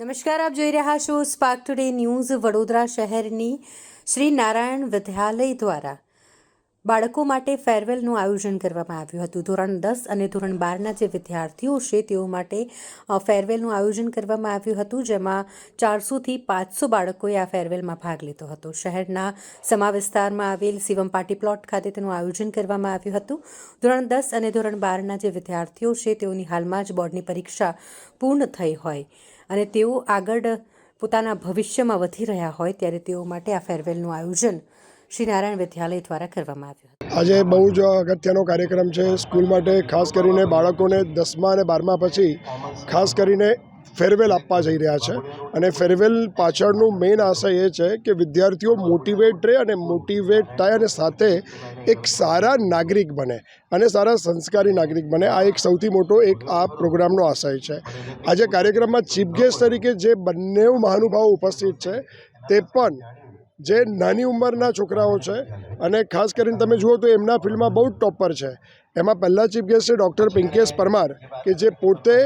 નમસ્કાર આપ જોઈ રહ્યા છો સ્પાર્ક ટુડે ન્યૂઝ વડોદરા શહેરની શ્રી નારાયણ વિદ્યાલય દ્વારા. બાળકો માટે ફેરવેલનું આયોજન કરવામાં આવ્યું હતું. ધોરણ દસ અને ધોરણ બારના જે વિદ્યાર્થીઓ છે, તેઓ માટે ફેરવેલનું આયોજન કરવામાં આવ્યું હતું, જેમાં ચારસોથી પાંચસો બાળકોએ આ ફેરવેલમાં ભાગ લીધો હતો. શહેરના સમા વિસ્તારમાં આવેલ શિવમ પાર્ટી પ્લોટ ખાતે તેનું આયોજન કરવામાં આવ્યું હતું. ધોરણ દસ અને ધોરણ બારના જે વિદ્યાર્થીઓ છે, તેઓની હાલમાં જ બોર્ડની પરીક્ષા પૂર્ણ થઈ હોય અને તેઓ આગળ પોતાના ભવિષ્યમાં વધી રહ્યા હોય, ત્યારે તેઓ માટે આ ફેરવેલનું આયોજન શ્રી નારાયણ વિદ્યાલય દ્વારા કરવામાં આવ્યું આજે બહુ જ અગત્યનો કાર્યક્રમ છે. સ્કૂલ માટે ખાસ કરીને બાળકોને દસમા અને બારમા પછી ખાસ કરીને ફેરવેલ આપવા જઈ રહ્યા છે. અને ફેરવેલ પાછળનું મેઇન આશય એ છે કે વિદ્યાર્થીઓ મોટિવેટ રહે અને મોટિવેટ થાય અને સાથે એક સારા નાગરિક બને અને સારા સંસ્કારી નાગરિક બને. આ એક સૌથી મોટો એક આ પ્રોગ્રામનો આશય છે. આજે કાર્યક્રમમાં ચીફ ગેસ્ટ તરીકે જે બંને મહાનુભાવો ઉપસ્થિત છે, તે પણ જે નાની ઉંમરના છોકરાઓ છે અને ખાસ કરીને તમે જુઓ તો એમના ફિલ્ડમાં બહુ ટોપર છે. એમાં પહેલાં ચીફ ગેસ્ટ છે ડૉક્ટર પિંકેશ પરમાર, કે જે પોતે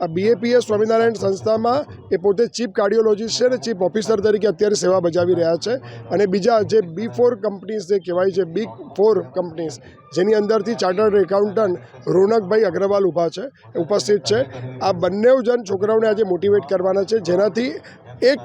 આ બીએપીએસ સ્વામિનારાયણ સંસ્થામાં એ પોતે ચીફ કાર્ડિયોલોજીસ્ટ છે અને ચીફ ઓફિસર તરીકે અત્યારે સેવા બજાવી રહ્યા છે. અને બીજા જે બી ફોર કંપનીઝ જે કહેવાય છે બિગ ફોર કંપનીઝ જેની અંદરથી ચાર્ટર્ડ એકાઉન્ટન્ટ રોનકભાઈ અગ્રવાલ ઊભા છે, ઉપસ્થિત છે. આ બંને જણ છોકરાઓને આજે મોટિવેટ કરવાના છે. જેનાથી એક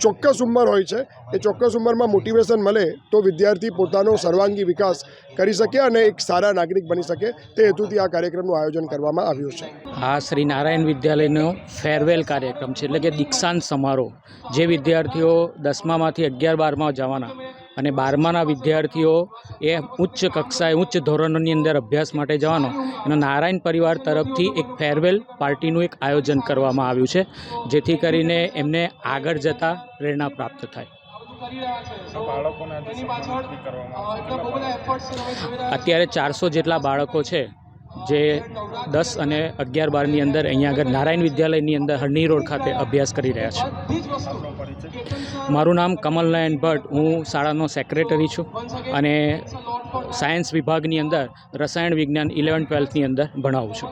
ચોક્કસ ઉંમર હોય છે. એ ચોક્કસ ઉંમરમાં મોટિવેશન મળે તો વિદ્યાર્થી પોતાનો સર્વાંગી વિકાસ કરી શકે અને એક સારા નાગરિક બની શકે તે હેતુથી આ કાર્યક્રમનું આયોજન કરવામાં આવ્યું છે. આ શ્રી નારાયણ વિદ્યાલયનો ફેરવેલ કાર્યક્રમ છે. એટલે કે દીક્ષાંત સમારોહ, જે વિદ્યાર્થીઓ દસમામાંથી અગિયાર બારમાં જવાના અને બારમાના વિદ્યાર્થીઓ એ ઉચ્ચ કક્ષાએ ઉચ્ચ ધોરણોની અંદર અભ્યાસ માટે જવાનો. એનો નારાયણ પરિવાર તરફથી એક ફેરવેલ પાર્ટીનું એક આયોજન કરવામાં આવ્યું છે જેથી કરીને એમને આગળ જતાં પ્રેરણા પ્રાપ્ત થાય. અત્યારે ચારસો જેટલા બાળકો છે જે દસ અને અગિયાર બારની અંદર અહીંયા આગળ નારાયણ વિદ્યાલયની અંદર હરણી રોડ ખાતે અભ્યાસ કરી રહ્યા છે. મારું નામ કમલનયન ભટ્ટ. હું શાળાનો સેક્રેટરી છું અને સાયન્સ વિભાગની અંદર રસાયણ વિજ્ઞાન ઇલેવન ટ્વેલ્થની અંદર ભણાવું છું.